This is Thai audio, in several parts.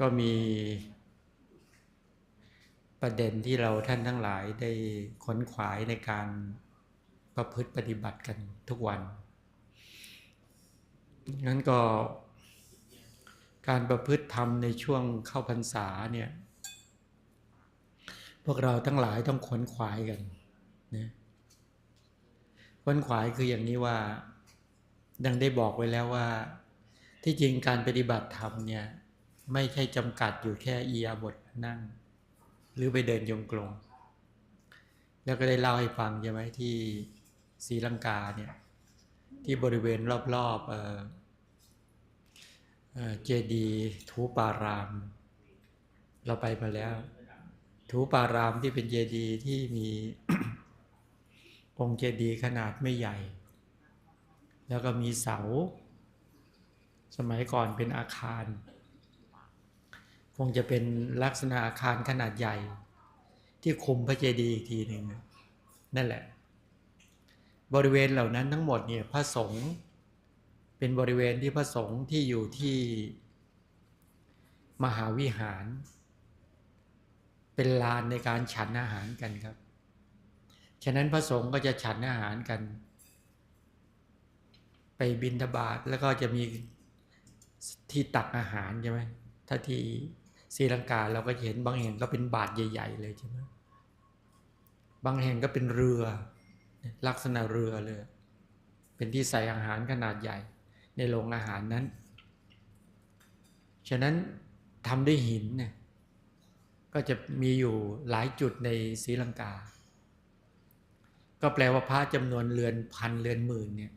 ก็มีประเด็นที่เราท่านทั้งหลายได้ขนขวายในการประพฤติปฏิบัติกันทุกวัน งั้นก็การประพฤติธรรมในช่วงเข้าพรรษาเนี่ย พวกเราทั้งหลายต้องขนขวายกันนะขนขวายคืออย่างนี้ว่า ดังได้บอกไว้แล้วว่า ที่จริงการปฏิบัติธรรมเนี่ย ไม่ใช่จำกัดอยู่แค่อียาบทนั่ง หรือไปเดินยงกลมแล้วก็ได้เล่าให้ฟังใช่ไหมที่ศรีลังกาเนี่ยที่บริเวณรอบๆเจดีทูปาราม เราไปมาแล้ว ทูปารามที่เป็นเจดีที่มีองค์เจดีขนาดไม่ใหญ่ แล้วก็มีเสา สมัยก่อนเป็นอาคาร คงจะเป็นลักษณะอาคารขนาดใหญ่ ที่คุมพระเจดีย์อีกทีหนึ่งนั่นแหละ บริเวณเหล่านั้นทั้งหมดเนี่ยพระสงฆ์เป็นบริเวณที่พระสงฆ์ที่อยู่ที่มหาวิหาร เป็นลานในการฉันอาหารกันครับ ฉะนั้นพระสงฆ์ก็จะฉันอาหารกัน ไปบินทบาทแล้วก็จะมีที่ตักอาหารใช่ไหมถ้าที่ ศรีลังกาเราก็เห็นบางแห่งก็เป็นบาทใหญ่ ๆ เลยใช่ไหมบางแห่งก็เป็นเรือ ลักษณะเรือเลย เป็นที่ใส่อาหารขนาดใหญ่ ในโรงอาหารนั้น ฉะนั้นทำด้วยหินเนี่ยก็จะมีอยู่หลายจุดในศรีลังกา ก็แปลว่าพระจำนวนเรือนพันเรือนหมื่นเนี่ย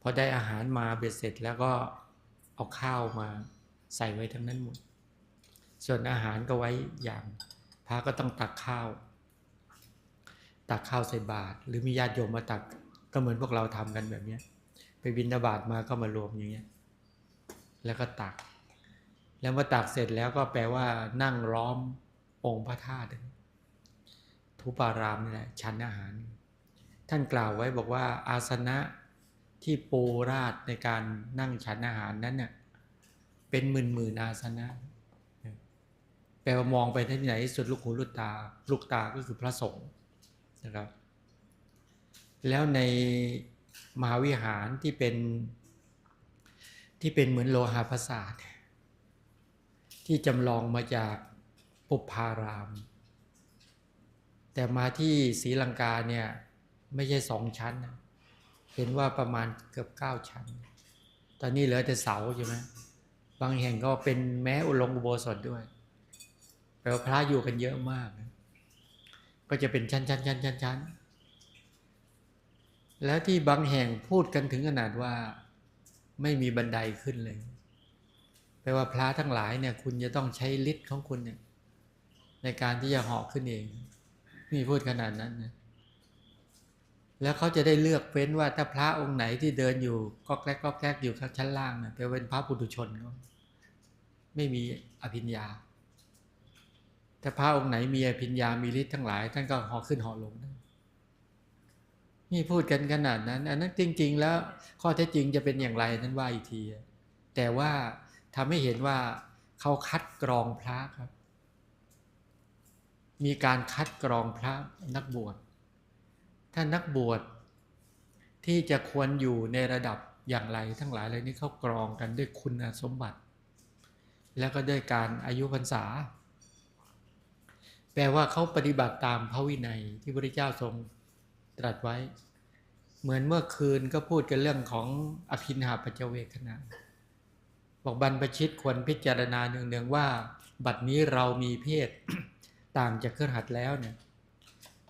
พอได้อาหารมาเบ็ดเสร็จแล้วก็เอาข้าวมาใส่ไว้ทั้งนั้นหมด ส่วนอาหารก็ไว้อย่างพระก็ต้องตักข้าว ตักข้าวใส่บาตรหรือมีญาติโยมมาตักก็เหมือนพวกเราทำกันแบบนี้ไปบินบาตมาก็มารวมอย่างเงี้ยแล้วก็ตัก แล้วเมื่อตักเสร็จแล้วก็แปลว่านั่งล้อมองค์พระธาตุทุปารามนี่แหละชั้นอาหาร ท่านกล่าวไว้บอกว่าอาสนะที่ปูราดในการนั่งฉันอาหารนั้นเนี่ยเป็นหมื่นหมื่นอาสนะ แปลว่ามองไปที่ไหนสุดลูกหูลูกตา ลูกตาก็คือพระสงฆ์นะครับ แล้วในมหาวิหารที่เป็นที่เป็นเหมือนโลหะประสาทที่จำลองมาจากปุพาราม แต่มาที่ศรีลังกาเนี่ยไม่ใช่สองชั้น เห็นว่าประมาณเกือบเก้าชั้น ตอนนี้เหลือแต่เสาใช่ไหมบางแห่งก็เป็นแม้อุลงอุโบสถด้วย แปลว่าพระอยู่กันเยอะมากนะก็จะเป็นชั้นชั้นชั้นชั้นชั้นแล้วที่บางแห่งพูดกันถึงขนาดว่าไม่มีบันไดขึ้นเลยแปลว่าพระทั้งหลายเนี่ย คุณจะต้องใช้ฤทธิ์ของคุณเนี่ย ในการที่จะเหาะขึ้นเองมีพูดขนาดนั้นนะแล้วเขาจะได้เลือกเฟ้นว่าถ้าพระองค์ไหนที่เดินอยู่ก็แกล้ก็แกล้อยู่ข้างชั้นล่างนะเป็นเป็นพระปุถุชนก็ไม่มีอภิญญา ถ้าพระองค์ไหนมีอภิญญามีฤทธิ์ทั้งหลาย ท่านก็หอขึ้นหอลงนี่พูดกันขนาดนั้น อันนั้นจริง ๆ แล้วข้อเท็จจริงจะเป็นอย่างไรนั้นว่าอีกที แต่ว่าทำให้เห็นว่าเขาคัดกรองพระครับ มีการคัดกรองพระนักบวช ถ้านักบวชที่จะควรอยู่ในระดับอย่างไรทั้งหลายเลยนี้เขากรองกันด้วยคุณสมบัติ แล้วก็ด้วยการอายุพรรษา แปลว่าเขาปฏิบัติตามพระวินัยที่พระเจ้าทรงตรัสไว้ เหมือนเมื่อคืนก็พูดกันเรื่องของอภินหาปัจเวคขณะบอกบรรพชิตควรพิจารณาเนืองๆว่า บัดนี้เรามีเพศต่างจากเครื่องหัดแล้วเนี่ย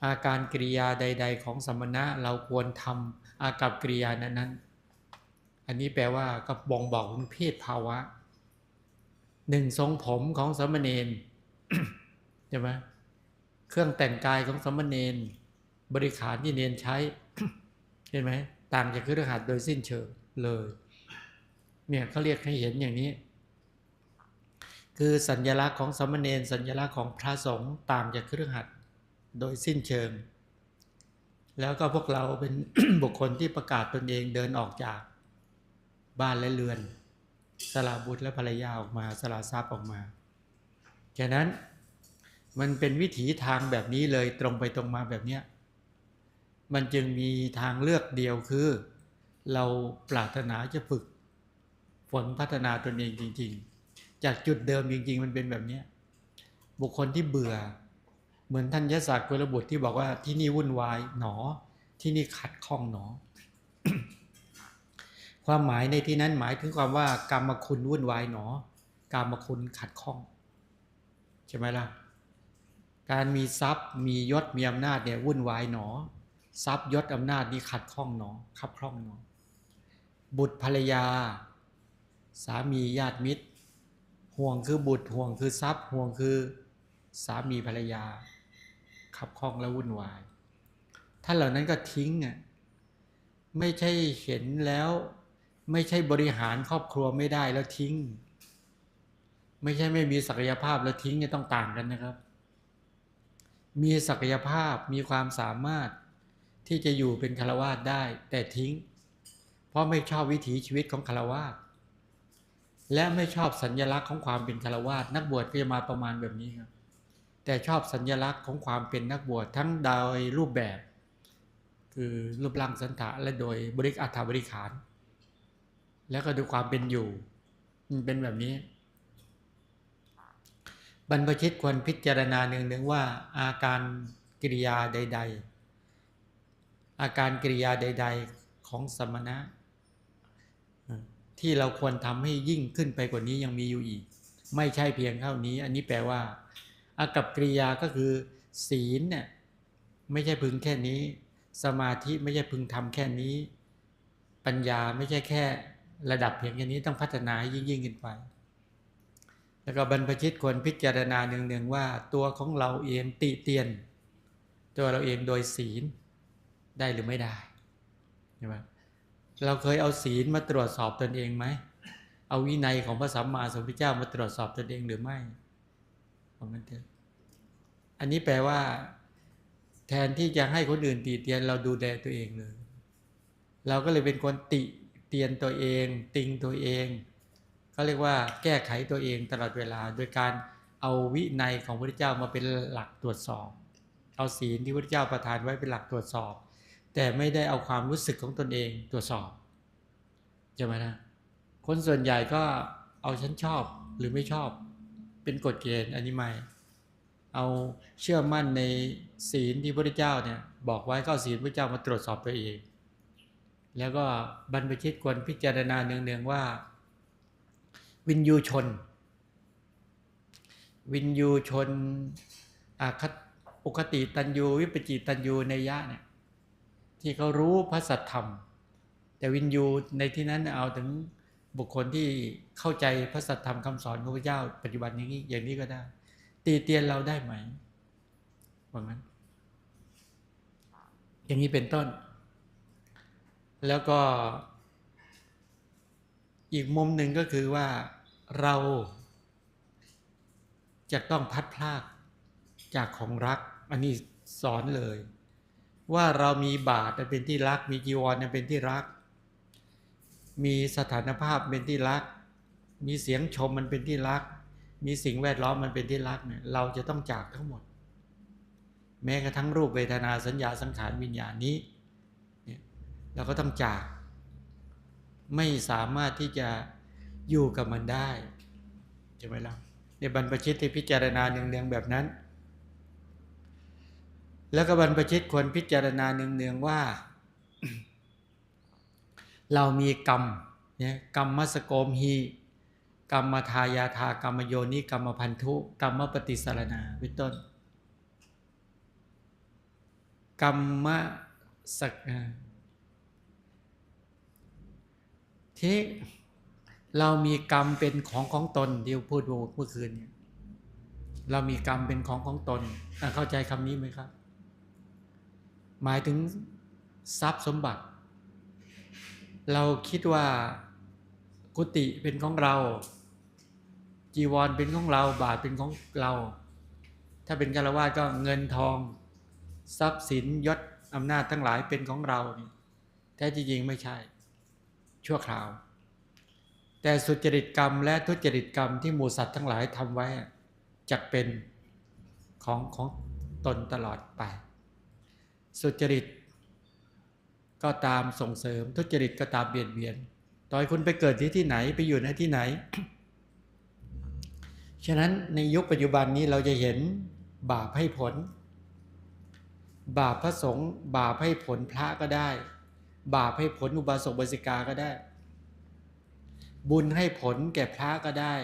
อาการกริยาใด ๆ ของสมณะเราควรทำอากับกริยานั้นๆ อันนี้แปลว่าก็บ่งบอกถึงเพศภาวะหนึ่งทรงผมของสมณเณรใช่ไหม เครื่องแต่งกายของสมณเณรบริขารที่เนนใช้ เห็นไหมต่างจากเครือขัดโดยสิ้นเชิงเลย เนี่ยเขาเรียกให้เห็นอย่างนี้ คือสัญลักษณ์ของสมณเณรสัญลักษณ์ของพระสงฆ์ต่างจากเครือขัดโดยสิ้นเชิง แล้วก็พวกเราเป็นบุคคลที่ประกาศตนเองเดินออกจากบ้านและเรือนสละบุตรและภรรยาออกมาสละทรัพย์ออกมาฉะนั้น มันเป็นวิถีทางแบบนี้เลยตรงไปตรงมาแบบเนี้ยมันจึงมีทางเลือกเดียวคือ เราปรารถนาจะฝึกฝนพัฒนาตนเองจริง ๆ จากจุดเดิมจริง ๆ มันเป็นแบบเนี้ยบุคคลที่เบื่อ เหมือนท่านยศกุลบุตรที่บอกว่าที่นี่วุ่นวายหนอ ที่นี่ขัดข้องหนอ ความหมายในที่นั้นหมายถึงความว่ากรรมคุณวุ่นวายหนอกรรมคุณขัดข้องใช่ไหมล่ะ การมีทรัพย์มียศมีอำนาจเนี่ยวุ่นวายหนอ ทรัพย์ยศอำนาจนี่ขัดข้องหนอขับคล่องหนอ บุตรภรรยา สามีญาติมิตร ห่วงคือบุตรห่วงคือทรัพย์ห่วงคือสามีภรรยา ขับคล่องและวุ่นวายท่านเหล่านั้นก็ทิ้งอะไม่ใช่เห็นแล้วไม่ใช่บริหารครอบครัวไม่ได้แล้วทิ้ง ไม่ใช่ไม่มีศักยภาพแล้วทิ้งเนี่ยต้องต่างกันนะครับ มีศักยภาพมีความสามารถที่จะอยู่เป็นคารวาสได้ แต่ทิ้ง เพราะไม่ชอบวิถีชีวิตของคารวาสและไม่ชอบสัญญลักษณ์ของความเป็นคารวาสนักบวชก็จะมาประมาณแบบนี้ครับแต่ชอบสัญญลักษณ์ของความเป็นนักบวชทั้งโดยรูปแบบ คือรูปร่างสันถะและโดยบริอัฐบริขาร แล้วก็ดูความเป็นอยู่มันเป็นแบบนี้ บรรพชิตควรพิจารณาหนึ่งๆว่าอาการกิริยาใด ๆ อาการกิริยาใด ๆของสมณะ ที่เราควรทำให้ยิ่งขึ้นไปกว่านี้ยังมีอยู่อีก ไม่ใช่เพียงเท่านี้ อันนี้แปลว่า อากับกิริยาก็คือ ศีลเนี่ยไม่ใช่พึงแค่นี้ สมาธิไม่ใช่พึงทำแค่นี้ ปัญญาไม่ใช่แค่ระดับเพียงแค่นี้ต้องพัฒนาให้ยิ่งยิ่งขึ้นไป แล้วก็บรรพชิตควรพิจารณาหนึ่งๆว่าตัวของเราเองติเตียน ตัวเราเองโดยศีลได้หรือไม่ได้ใช่ไหมเราเคยเอาศีลมาตรวจสอบตนเองไหมเอาวินัยของพระสัมมาสัมพุทธเจ้ามาตรวจสอบตนเองหรือไม่ของมันเถอะอันนี้แปลว่า แทนที่จะให้คนอื่นตีเตียนเราดูแลตัวเองเลย เราก็เลยเป็นคนติเตียนตัวเอง ติงตัวเอง เขาเรียกว่าแก้ไขตัวเองตลอดเวลา โดยการเอาวินัยของพระเจ้ามาเป็นหลักตรวจสอบ เอาศีลที่พระเจ้าประทานไว้เป็นหลักตรวจสอบ แต่ไม่ได้เอาความรู้สึกของตนเองตรวจสอบใช่ไหมนะคนส่วนใหญ่ก็เอาฉันชอบหรือไม่ชอบเป็นกฎเกณฑ์อันนี้ไม่เอาเชื่อมั่นในศีลที่พระเจ้าเนี่ยบอกไว้ก็ศีลพระเจ้ามาตรวจสอบตัวเอง แล้วก็บรรพชิตควรพิจารณาเนืองๆว่า วินยูชน วินยูชนอาคปกติตันยูวิปจิตันยูในยะเนี่ยที่เขารู้พระสัทธรรม แต่วินยูในที่นั้นเอาถึงบุคคลที่เข้าใจพระสัทธรรมคำสอนของพระเจ้า ปัจจุบันอย่างนี้อย่างนี้ก็ได้ ตีเตียนเราได้ไหมว่างั้น อย่างนี้เป็นต้น แล้วก็ อีกมุมหนึ่งก็คือว่าเราจะต้องพัดพลากจากของรัก อันนี้สอนเลย ว่าเรามีบาตรเป็นที่รัก มีจีวรเป็นที่รัก มีสถานภาพเป็นที่รัก มีเสียงชมมันเป็นที่รัก มีสิ่งแวดล้อมมันเป็นที่รักเนี่ยเราจะต้องจากทั้งหมด แม้กระทั่งรูปเวทนาสัญญาสังขารวิญญาณนี้เนี่ยเราก็ต้องจาก ไม่สามารถที่จะอยู่กับมันได้ใช่ไหมล่ะในบรรพชิตที่พิจารณาเนืองๆแบบนั้น แล้วก็บรรพชิตควรพิจารณาเนืองๆว่า เรามีกรรมเนี่ยกรรมมัสโกมฮีกรรมทายาทากรรมโยนิกรรมพันธุกรรมปฏิสารนาเป็นต้น กรรมสัก ทีเรามีกรรมเป็นของของตนเดียวพูดเมื่อคืนเนี่ยเรามีกรรมเป็นของของตน เข้าใจคำนี้ไหมครับ หมายถึงทรัพย์สมบัติ เราคิดว่ากุฏิเป็นของเรา จีวรเป็นของเรา บาทเป็นของเรา ถ้าเป็นฆราวาสก็เงินทอง ทรัพย์สินยศอำนาจทั้งหลายเป็นของเรา แท้จริงไม่ใช่ ชั่วคราว แต่สุจริตกรรมและทุจริตกรรมที่หมูสัตว์ทั้งหลายทำไว้จะเป็นของของตนตลอดไป สุจริตก็ตามส่งเสริมทุจริตก็ตามเบียดเบียน ต่อยคุณไปเกิดที่ที่ไหนไปอยู่ในที่ไหน ฉะนั้นในยุคปัจจุบันนี้เราจะเห็นบาปให้ผล บาปพระสงฆ์บาปให้ผลพระก็ได้ บาปให้ผลอุบาสกบาสิกาก็ได้ บุญให้ผลแก่พระก็ได้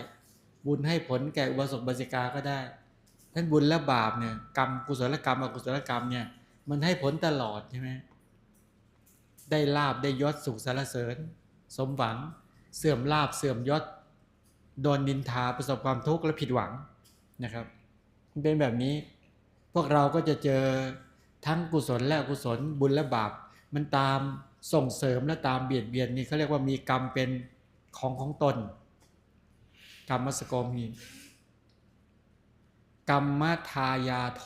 บุญให้ผลแก่อุบาสกบาสิกาก็ได้ท่านบุญและบาปเนี่ยกรรมกุศลกรรมอกุศลกรรมเนี่ยมันให้ผลตลอดใช่ไหมได้ลาบได้ยศสุขสารเสริญ สมหวัง เสื่อมลาบเสื่อมยศโดนนินทาประสบความทุกข์และผิดหวังนะครับเป็นแบบนี้ พวกเราก็จะเจอทั้งกุศลและอกุศลบุญและบาปมันตาม ส่งเสริมและตามเบียดเบียนนี่เขาเรียกว่ามีกรรมเป็นของของตน กรรมสโกมีกรรมทายาโท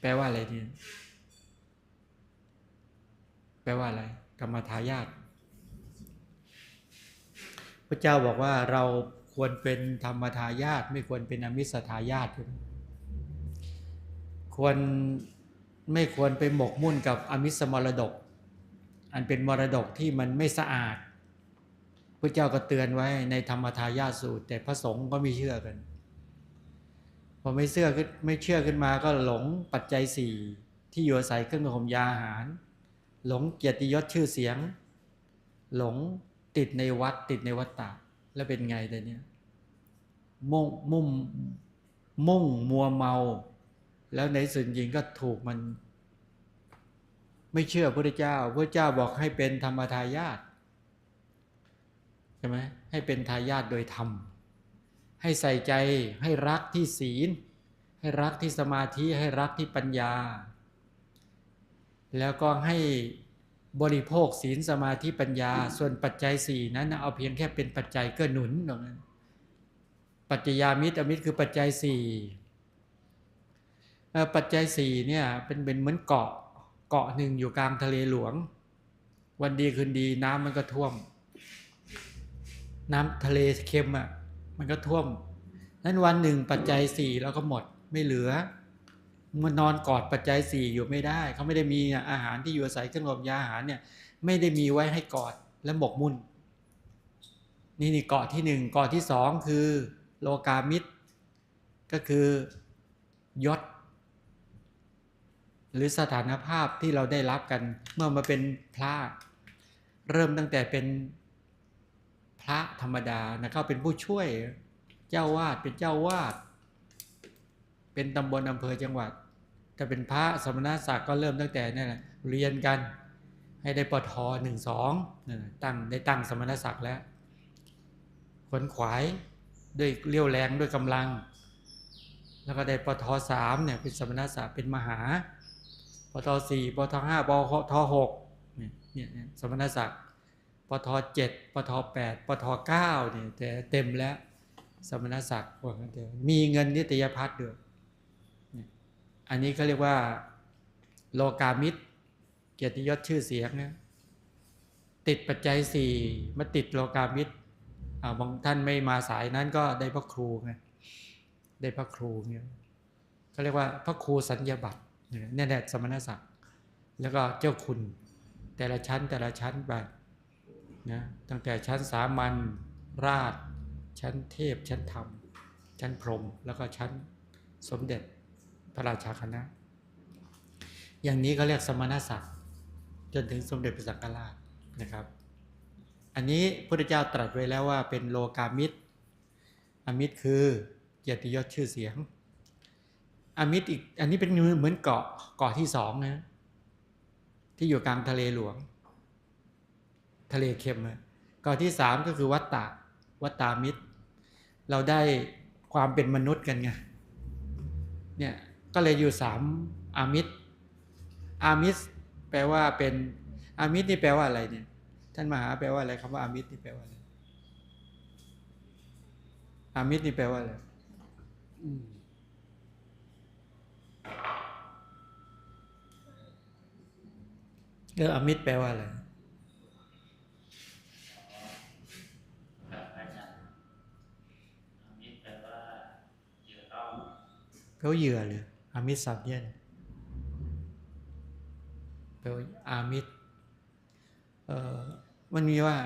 แปลว่าอะไรนี่แปลว่าอะไร กรรมทายาทพระเจ้าบอกว่าเราควรเป็นธรรมทายาทไม่ควรเป็นอมิสทายาทควรไม่ควรไปหมกมุ่นกับอมิสมรดก อันเป็นมรดกที่มันไม่สะอาดพระเจ้าก็เตือนไว้ในธรรมทายาสูตร แต่พระสงฆ์ก็ไม่เชื่อกัน พอไม่เชื่อขึ้นไม่เชื่อขึ้นมาก็หลงปัจจัยสี่ที่อยู่อาศัยเครื่องห่มยาอาหาร หลงเกียรติยศชื่อเสียง หลงติดในวัดติดในวัดตาแล้วเป็นไงแต่เนี้ยมุ่งมุ่งมุ่งมัวเมา แล้วในส่วนจริงก็ถูกมัน ไม่เชื่อพระเจ้าพระเจ้าบอกให้เป็นธรรมทายาทใช่ไหมให้เป็นทายาทโดยธรรม ให้ใส่ใจให้รักที่ศีล ให้รักที่สมาธิให้รักที่ปัญญา แล้วก็ให้บริโภคศีลสมาธิปัญญา ส่วนปัจจัยสี่นั้นเอาเพียงแค่เป็นปัจจัยก็หนุนตรงนั้นปัจจยามิตรอมิตรคือปัจจัยสี่ปัจจัยสี่เนี่ยเป็นเป็นเหมือนเกาะ เกาะหนึ่งอยู่กลางทะเลหลวง วันดีคืนดีน้ำมันก็ท่วม น้ำทะเลเค็มอะมันก็ท่วม นั้นวันหนึ่งปัจจัยสี่เราก็หมดไม่เหลือมันนอนกอดปัจจัยสี่อยู่ไม่ได้ เขาไม่ได้มีอาหารที่อยู่อาศัยเครื่องรมยาอาหารเนี่ยไม่ได้มีไว้ให้กอดและหมกมุ่น นี่นี่เกาะที่หนึ่งเกาะที่สองคือโลกามิตร ก็คือยศ หรือสถานภาพที่เราได้รับกัน เมื่อมาเป็นพระ เริ่มตั้งแต่เป็นพระธรรมดานะเขาเป็นผู้ช่วยเจ้าวาดเป็นเจ้าวาด เป็นตำบลอำเภอจังหวัดถ้าเป็นพระสมณศักดิ์ก็เริ่มตั้งแต่นี่แหละเรียนกันให้ได้ปทหนึ่งสองตั้งได้ตั้งสมณศักดิ์แล้วขวนขวายด้วยเลี้ยวแรงด้วยกำลัง แล้วก็ได้ปทสามเนี่ยเป็นสมณศักดิ์เป็นมหา ปทสี่ปทห้าปทหกเนี่ยสมณศักดิ์ปทเจ็ดปทแปดปทเก้าเนี่ยแต่เต็มแล้วสมณศักดิ์ว่ากันเถอะมีเงินนิตยพัฒน์ด้วยอันนี้เขาเรียกว่าโลกามิตร เกียรติยศชื่อเสียงนะติดปัจจัยสี่มาติดโลกามิตรบางท่านไม่มาสายนั้นก็ได้พระครูไงได้พระครูเนี่ยเขาเรียกว่าพระครูสัญญาบัตร นี่ยแหละสมณศักดิ์แล้วก็เจ้าคุณแต่ละชั้นแต่ละชั้นไปนะตั้งแต่ชั้นสามัญราช ชั้นเทพ ชั้นธรรม ชั้นพรหมแล้วก็ชั้นสมเด็จพระราชาคณะ อย่างนี้ก็เรียกสมณศักดิ์จนถึงสมเด็จพระสังฆราชนะครับ อันนี้พระเจ้าตรัสไว้แล้วว่าเป็นโลกามิตรอมิตรคือเกียรติยศชื่อเสียง อมิตรอีก อันนี้เป็นเหมือนเกาะเกาะที่สองนะ ที่อยู่กลางทะเลหลวง ทะเลเค็มเกาะที่สามก็คือวัตตะวัตตามิตร เราได้ความเป็นมนุษย์กันไงเนี่ยก็เลยอยู่สามอามิตรอามิสแปลว่าเป็นอามิตรนี่แปลว่าอะไรเนี่ย ท่านมหาแปลว่าอะไรคำว่าอามิตรนี่แปลว่าอะไรอามิตรนี่แปลว่าอะไร เอออมิตรแปลว่าอะไรเขาเหยื่อเลยอามิตรสับเนี่ยแปลว่าอามิตรเออมันมีว่า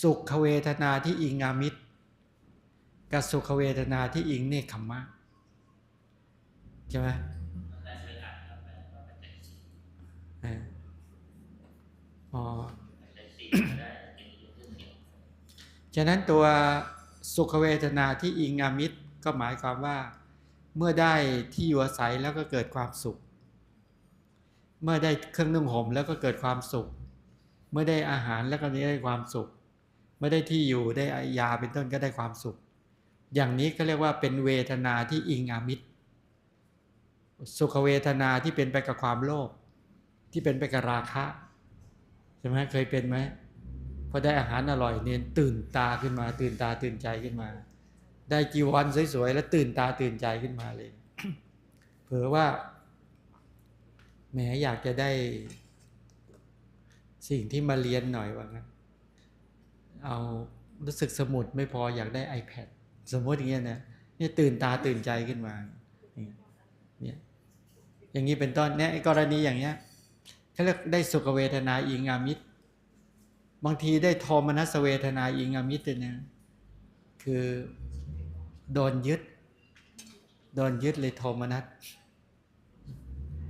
สุขเวทนาที่อิงอามิตรกับสุขเวทนาที่อิงเนคขมมะใช่ไหม อ๋อฉะนั้นตัวสุขเวทนาที่อิงอามิตรก็หมายความว่า เมื่อได้ที่อยู่อาศัยแล้วก็เกิดความสุข เมื่อได้เครื่องนุ่งห่มแล้วก็เกิดความสุข เมื่อได้อาหารแล้วก็ได้ความสุข เมื่อได้ที่อยู่ได้ยาเป็นต้นก็ได้ความสุข อย่างนี้ก็เรียกว่าเป็นเวทนาที่อิงอามิตร สุขเวทนาที่เป็นไปกับความโลภที่เป็นไปกับราคะ ช่ไหมเคยเป็นไหมพอได้อาหารอร่อยเนี่ยตื่นตาขึ้นมา ตื่นตาตื่นใจขึ้นมา ได้จีวรสวยๆแล้วตื่นตาตื่นใจขึ้นมาเลยเผื่อว่าแหมอยากจะได้สิ่งที่มาเรียนหน่อยว่างั้นเอารู้สึกสมุดไม่พออยากได้ iPad สมมติอย่างเงี้ยนะเนี่ยตื่นตาตื่นใจขึ้นมาเนี่ยอย่างนี้เป็นต้นเนี่ยกรณีอย่างเงี้ย เขาเรียกได้สุขเวทนาอิงอามิตร บางทีได้โทมนัสเวทนาอิงอามิตรด้วยคือโดนยึด โดนยึดเลยโทมนัส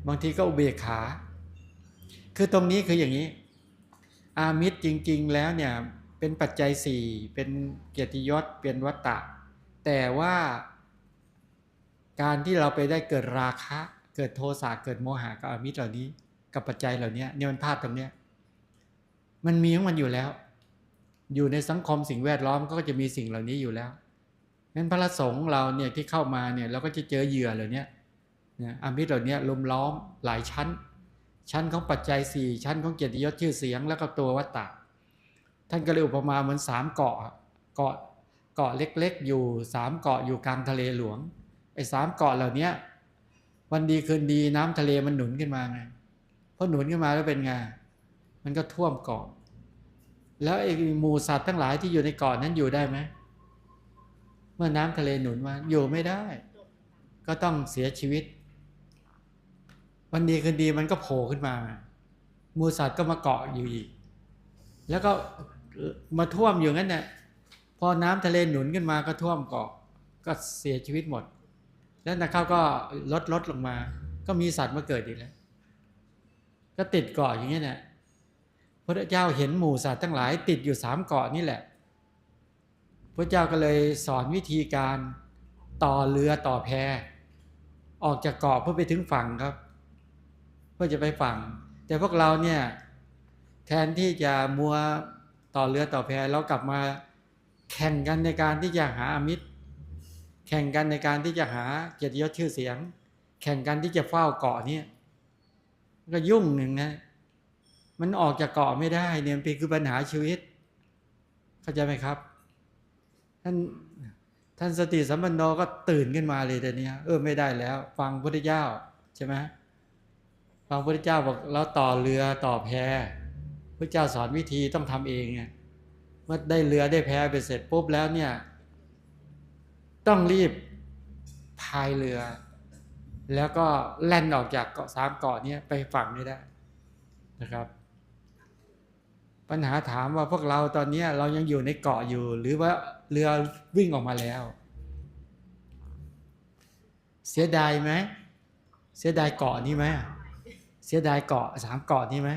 บางทีก็อุเบกขา คือตรงนี้คืออย่างนี้ อามิตรจริง ๆ แล้วเนี่ยเป็นปัจจัยสี่เป็นเกียรติยศเป็นวัตตะ แต่ว่าการที่เราไปได้เกิดราคะ เกิดโทสะเกิดโมหะกับอามิตรเหล่านี้ กับปัจจัยเหล่านี้เนี่ยมันพลาดตรงเนี้ยมันมีของมันอยู่แล้ว อยู่ในสังคมสิ่งแวดล้อมก็จะมีสิ่งเหล่านี้อยู่แล้วงั้นพระสงฆ์เราเนี่ยที่เข้ามาเนี่ยเราก็จะเจอเหยื่อเหล่านี้นะอามิตรเหล่านี้ลุมล้อมหลายชั้น ชั้นของปัจจัยสี่ชั้นของเกียรติยศชื่อเสียง แล้วก็ตัววัตตะท่านก็เลยอุปมาเหมือนสามเกาะเกาะเกาะเล็กๆ อยู่สามเกาะอยู่กลางทะเลหลวงไอ้สามเกาะเหล่านี้วันดีคืนดีน้ำทะเลมันหนุนขึ้นมาไง พอหนุนขึ้นมาแล้วเป็นไงมันก็ท่วมเกาะแล้วไอ้หมูสัตว์ทั้งหลายที่อยู่ในเกาะนั้นอยู่ได้ไหมเมื่อน้ำทะเลหนุนมาอยู่ไม่ได้ ก็ต้องเสียชีวิต วันดีคืนดีมันก็โผล่ขึ้นมาหมูสัตว์ก็มาเกาะอยู่อีก แล้วก็มาท่วมอยู่งั้นเนี่ยพอน้ำทะเลหนุนขึ้นมาก็ท่วมเกาะก็เสียชีวิตหมด แล้วนักเข้าก็ลดลดลงมา ก็มีสัตว์มาเกิดอีกแล้ว ก็ติดเกาะอย่างนี้เนี่ยพระเจ้าเห็นหมู่สัตว์ทั้งหลาย ติดอยู่สามเกาะนี่แหละ พระเจ้าก็เลยสอนวิธีการต่อเรือต่อแพออกจากเกาะเพื่อไปถึงฝั่งครับ เพื่อจะไปฝั่ง แต่พวกเราเนี่ยแทนที่จะมัวต่อเรือต่อแพเรากลับมาแข่งกันในการที่จะหาอมิตร แข่งกันในการที่จะหาเกียรติยศชื่อเสียง แข่งกันที่จะเฝ้าเกาะเนี่ย ก็ยุ่งหนึ่งนะ มันออกจากเกาะไม่ได้ เนี่ยเป็นคือปัญหาชีวิต เข้าใจไหมครับ ท่านท่านสติสัมปันโนก็ตื่นขึ้นมาเลยแต่เนี้ยเออไม่ได้แล้ว ฟังพระพุทธเจ้าใช่ไหมฟังพระพุทธเจ้าบอกเราต่อเรือต่อแพพระเจ้าสอนวิธีต้องทำเองไงเมื่อได้เรือได้แพไปเสร็จปุ๊บแล้วเนี่ย ต้องรีบพายเรือ แล้วก็แล่นออกจากเกาะสามเกาะนี้ไปฝั่งไม่ได้นะครับ ปัญหาถามว่าพวกเราตอนนี้เรายังอยู่ในเกาะอยู่ หรือว่าเรือวิ่งออกมาแล้ว เสียดายไหมเสียดายเกาะนี้ไหมเสียดายเกาะสามเกาะนี้ไหม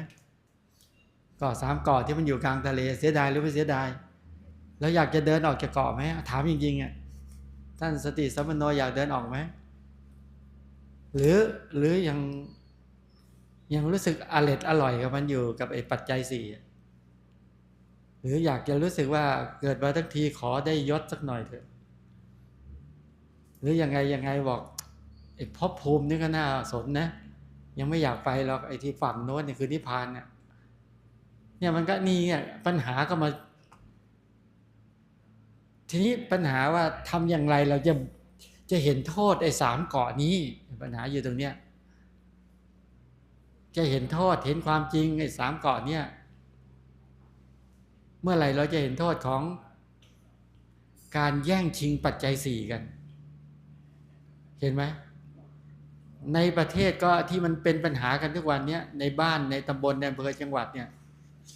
เกาะสามเกาะที่มันอยู่กลางทะเล เสียดายหรือไม่เสียดายเราอยากจะเดินออกจากเกาะไหมถามจริงๆอะท่านสติสัมปโนอยากเดินออกไหม หรือหรือยังยังรู้สึกอร่อยอร่อยกับมันอยู่กับไอ้ปัจจัยสี่หรืออยากจะรู้สึกว่าเกิดมาทั้งทีขอได้ยศสักหน่อยเถอะ หรือยังไงยังไงบอกไอ้ภพภูมินี่ก็น่าสนนะ ยังไม่อยากไปหรอกไอ้ที่ฝั่งโน้นเนี่ยคือนิพพานเนี่ยเนี่ยมันก็นี่เนี่ยปัญหาก็มา ทีนี้ปัญหาว่าทำอย่างไรเราจะ จะเห็นโทษไอ้สามเกาะนี้ ปัญหาอยู่ตรงเนี้ยจะเห็นโทษเห็นความจริงไอ้สามเกาะเนี่ย เมื่อไหร่เราจะเห็นโทษของการแย่งชิงปัจจัยสี่กัน เห็นไหมในประเทศก็ที่มันเป็นปัญหากันทุกวันเนี้ยในบ้านในตำบลในอำเภอจังหวัดเนี่ย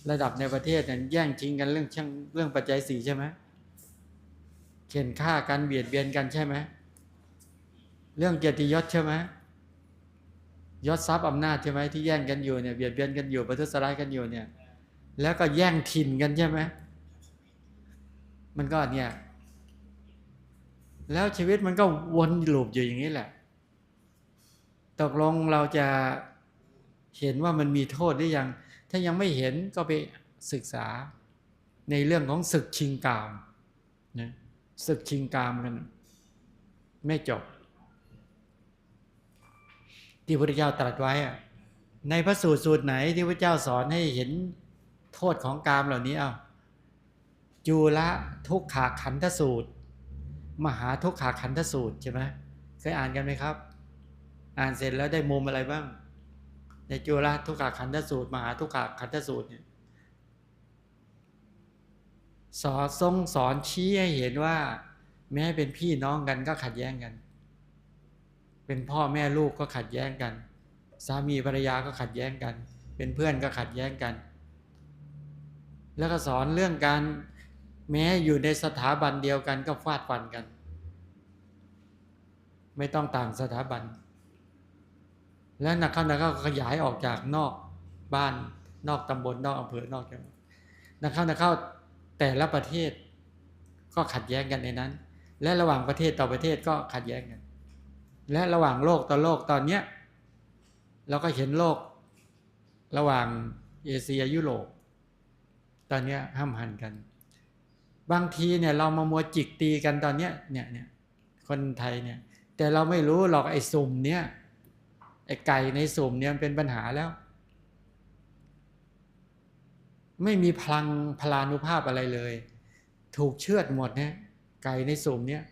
ระดับในประเทศเนี่ยแย่งชิงกันเรื่องช่างเรื่องปัจจัยสี่ใช่ไหมเข็นฆ่ากันเบียดเบียนกันใช่ไหม เรื่องเกียรติยศใช่ไหมยศทรัพย์อำนาจใช่ไหมที่แย่งกันอยู่เนี่ยเบียดเบียนกันอยู่ประทุษร้ายกันอยู่เนี่ย แล้วก็แย่งถิ่นกันใช่ไหมมันก็เนี่ย แล้วชีวิตมันก็วนลูปอยู่อย่างนี้แหละ ตกลงเราจะเห็นว่ามันมีโทษหรือยัง ถ้ายังไม่เห็นก็ไปศึกษาในเรื่องของศึกชิงกามนะศึกชิงกามกัน ไม่จบ ที่พระเจ้าตรัสไว้ในพระสูตรสูตรไหนที่พระเจ้าสอนให้เห็นโทษของกามเหล่านี้เอาจูละทุกขาขันธสูตร มหาทุกขาขันธสูตรใช่ไหมเคยอ่านกันไหมครับ อ่านเสร็จแล้วได้มุมอะไรบ้าง ในจุละทุกขาขันธสูตร มหาทุกขาขันธสูตรเนี่ยสอนทรงสอนชี้ให้เห็นว่า แม้เป็นพี่น้องกันก็ขัดแย้งกัน เป็นพ่อแม่ลูกก็ขัดแย้งกัน สามีภรรยาก็ขัดแย้งกัน เป็นเพื่อนก็ขัดแย้งกัน แล้วก็สอนเรื่องการแม้อยู่ในสถาบันเดียวกันก็ฟาดฟันกัน ไม่ต้องต่างสถาบัน และนักเข้านักเข้าขยายออกจากนอกบ้านนอกตำบลนอกอำเภอนอกจังหวัดนักเข้านักเข้าแต่ละประเทศก็ขัดแย้งกันในนั้น และระหว่างประเทศต่อประเทศก็ขัดแย้งกัน และระหว่างโลกต่อโลกตอนเนี้ยเราก็เห็นโลก ระหว่างเอเชียยุโรปตอนเนี้ยห้ามหันกัน บางทีเนี่ยเรามามัวจิกตีกันตอนเนี้ยเนี่ยเนี่ยคนไทยเนี่ย แต่เราไม่รู้หรอกไอ้สุ่มเนี่ยไอ้ไก่ในสุ่มเนี่ยมันเป็นปัญหาแล้ว ไม่มีพลังพลานุภาพอะไรเลย ถูกเชือดหมดเนี่ยไก่ในสุ่มเนี่ย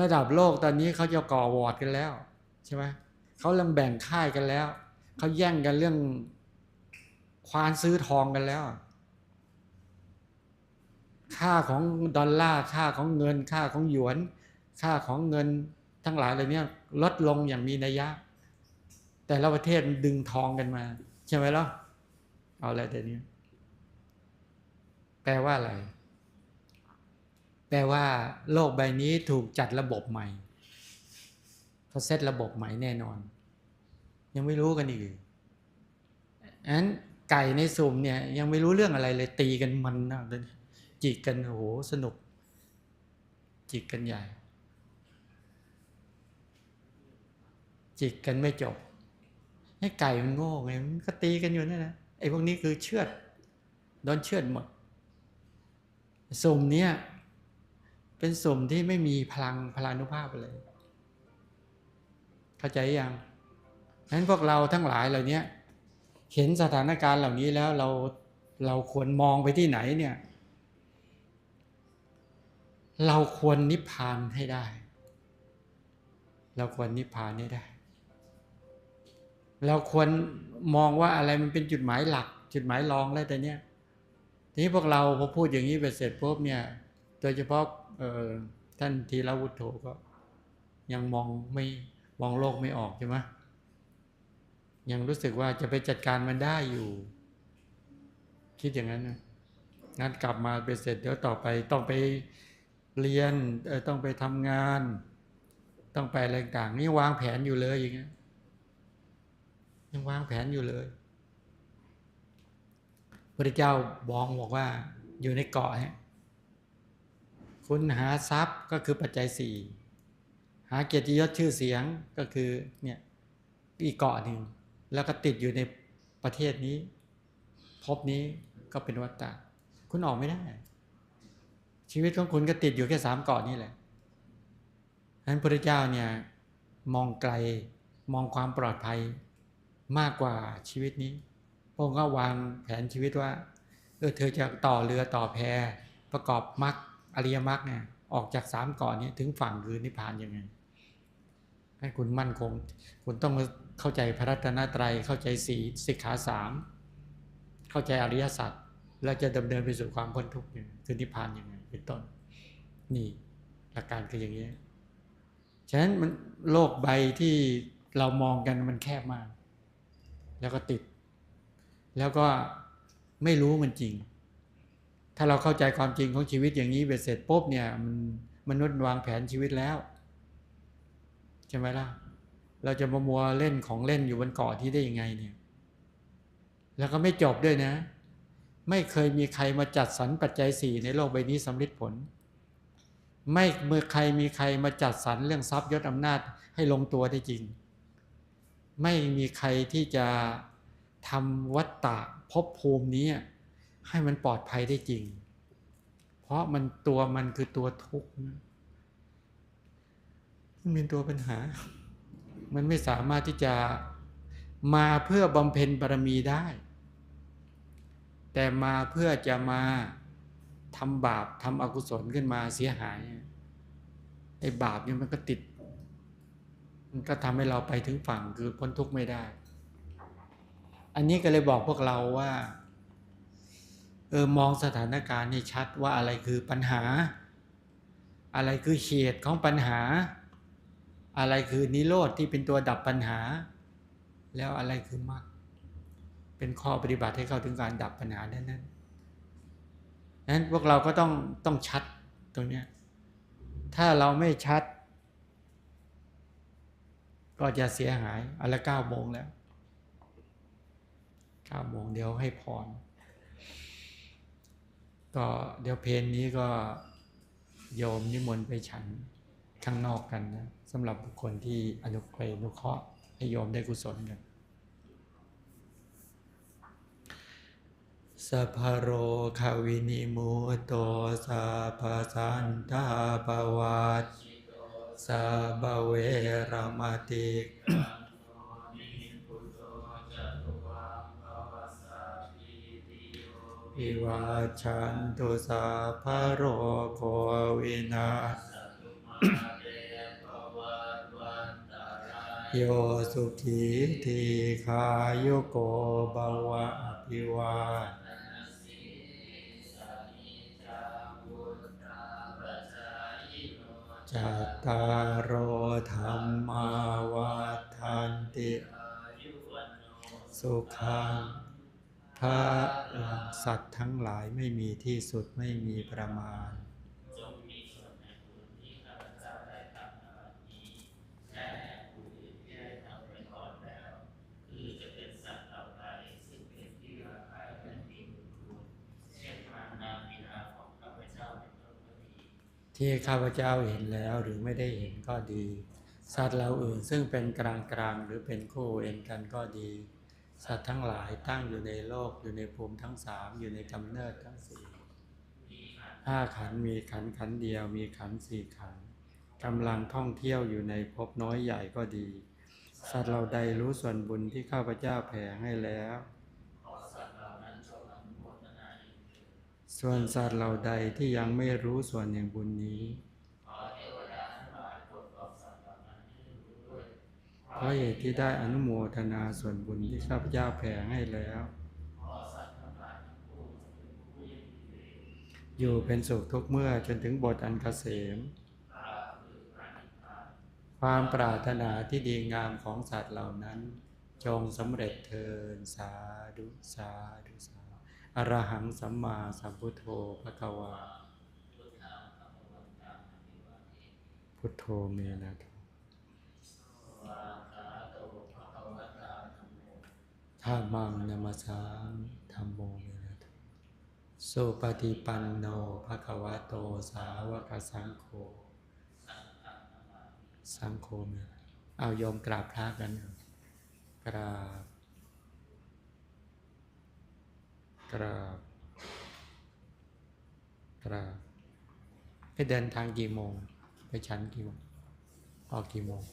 ระดับโลกตอนนี้เขาจะก่อวอร์ดกันแล้วใช่ไหมเขาเริ่มแบ่งค่ายกันแล้วเขาแย่งกันเรื่องควานซื้อทองกันแล้ว ค่าของดอลลาร์ค่าของเงิน ค่าของหยวน ค่าของเงินทั้งหลายเล่านี้ลดลงอย่างมีนัยยะ แต่ละประเทศดึงทองกันมา ใช่ไหมล่ะเอาอะไรแต่นี้แปลว่าอะไร ลว่าโลกใบนี้ถูกจัดระบบใหม่เขาเซตระบบใหม่แน่นอน ยังไม่รู้กันอีกอันั้นไก่ในสุ่มเนี่ยยังไม่รู้เรื่องอะไรเลยตีกันมันนะจิกกันโอ้โหสนุก จิกกันใหญ่ จิกกันไม่จบให้ไก่มันโง่ไงมันก็ตีกันอยู่นั่นแหละไอ้พวกนี้คือเชือดโดนเชือดหมดสุ่มเนี้ย เป็นสุ่มที่ไม่มีพลังพลานุภาพเลย เข้าใจยังนั้นพวกเราทั้งหลายเหล่านี้เห็นสถานการณ์เหล่านี้แล้วเราเราควรมองไปที่ไหนเนี่ย เราควรนิพพานให้ได้ เราควรนิพพานให้ได้ เราควรมองว่าอะไรมันเป็นจุดหมายหลัก จุดหมายรองแล้วแต่เนี้ยทีนี้พวกเราพอพูดอย่างนี้ไปเสร็จปุ๊บเนี่ย โดยเฉพาะ ท่านทีรวุฒโธก็ ยังมองไม่มองโลกไม่ออกใช่ไหมยังรู้สึกว่าจะไปจัดการมันได้อยู่ คิดอย่างนั้นนะงั้นกลับมาไปเสร็จเดี๋ยวต่อไปต้องไปเรียนต้องไปทำงาน ต้องไปอะไรต่างนี่วางแผนอยู่เลยอย่างเงี้ยยังวางแผนอยู่เลยพระเจ้าบอกบอกว่าอยู่ในเกาะฮะ คุณหาทรัพย์ก็คือปัจจัยสี่หาเกียรติยศชื่อเสียงก็คือเนี่ยอีกเกาะหนึ่งแล้วก็ติดอยู่ในประเทศนี้พบนี้ก็เป็นวัฏฏะคุณออกไม่ได้ ชีวิตของคุณก็ติดอยู่แค่สามเกาะนี้แหละฉะนั้นพระเจ้าเนี่ยมองไกลมองความปลอดภัยมากกว่าชีวิตนี้พระองค์ก็วางแผนชีวิตว่าเออเธอจะต่อเรือต่อแพประกอบมรรค อริยมรรคเนี่ยออกจากสามกาะนี้ถึงฝั่งคือนิพพานยังไงให้คุณมั่นคง คุณต้องเข้าใจพระรัตนตรัยเข้าใจสีสิกขาสามเข้าใจอริยสัจแล้วจะดำเนินไปสู่ความพ้นทุกข์คือนิพพานยังไงเป็นต้น นี่หลักการคืออย่างนี้ฉะนั้นมันโลกใบที่เรามองกันมันแคบมาก แล้วก็ติด แล้วก็ไม่รู้มันจริง ถ้าเราเข้าใจความจริงของชีวิตอย่างนี้เบ็ดเสร็จปุ๊บเนี่ยมันมนุษย์วางแผนชีวิตแล้วใช่ไหมล่ะ เราจะมามัวเล่นของเล่นอยู่บนเกาะที่ได้ยังไงเนี่ยแล้วก็ไม่จบด้วยนะ ไม่เคยมีใครมาจัดสรรปัจจัยสี่ในโลกใบนี้สำลิดผล ไม่เมื่อใครมีใครมาจัดสรรเรื่องทรัพย์ยศอำนาจให้ลงตัวได้จริง ไม่มีใครที่จะทำวัตตะภพภูมินี้ ให้มันปลอดภัยได้จริง เพราะมันตัวมันคือตัวทุกข์มันเป็นตัวปัญหา มันไม่สามารถที่จะมาเพื่อบำเพ็ญบารมีได้ แต่มาเพื่อจะมาทำบาปทำอกุศลขึ้นมาเสียหายไอ้บาปเนี่ยมันก็ติด มันก็ทำให้เราไปถึงฝั่งคือพ้นทุกข์ไม่ได้ อันนี้ก็เลยบอกพวกเราว่า ออมองสถานการณ์ให้ชัดว่าอะไรคือปัญหา อะไรคือเหตุของปัญหา อะไรคือนิโรธที่เป็นตัวดับปัญหา แล้วอะไรคือมรรคเป็นข้อปฏิบัติให้เข้าถึงการดับปัญหานั้นนั้นนั้นพวกเราก็ต้องต้องชัดตรงนี้ถ้าเราไม่ชัด ก็จะเสียหายอนละเก้าโมงแล้วเก้าโมงเดี๋ยวให้พร ก็เดี๋ยวเพลนนี้ก็โยมนิมนต์ไปฉันข้างนอกกันนะสำหรับบุคคลที่อนุเคราะห์นุเคราะห์ให้โยมได้กุศลกันสัพโรคาวินิมุตโตสัพสันตาปวัตสัพพเวรมติ อิวาชันตุสัพพโรโควินาโยสุขีทีขายโกภวะอภิวาจัตตารโอธรรมาวัฏันติ สุขัง ระสัตว์ทั้งหลายไม่มีที่สุดไม่มีประมาณที่ข้าพเจ้าเห็นแล้วหรือไม่ได้เห็นก็ดี สัตว์เราอื่นซึ่งเป็นกลางกลางหรือเป็นคู่เวรกันก็ดี สัตว์ทั้งหลายตั้งอยู่ในโลกอยู่ในภูมิทั้งสามอยู่ในกำเนิดทั้งสี่ห้าขันมีขันขันเดียวมีขันสี่ขันกำลังท่องเที่ยวอยู่ในภพน้อยใหญ่ก็ดี สัตว์เราใดรู้ส่วนบุญที่ข้าพเจ้าแผ่ให้แล้ว ส่วนสัตว์เหล่าใดที่ยังไม่รู้ส่วนแห่งบุญนี้ เพ ราะเหตุที่ได้อนุโมทนาส่วนบุญที่ข้าพเจ้าแผ่ให้แล้ว อยู่เป็นสุขทุกเมื่อจนถึงบทอันเกษม ความปรารถนาที่ดีงามของสัตว์เหล่านั้น จงสำเร็จเทินสาธุสาธุสาอรหังสัมมาสัมพุทโธพระกวาพุทโธเมนะโธธามังนามาสังธรรมโมนะโสุปฏิปันโนภะคะวะโตสาวกสังโฆสังโฆเมนะเอาโยมกราบพระกันเถอะกราบกราบกราบไปเดินทางกี่โมง ไปชั้นกี่โมง ออกกี่โมง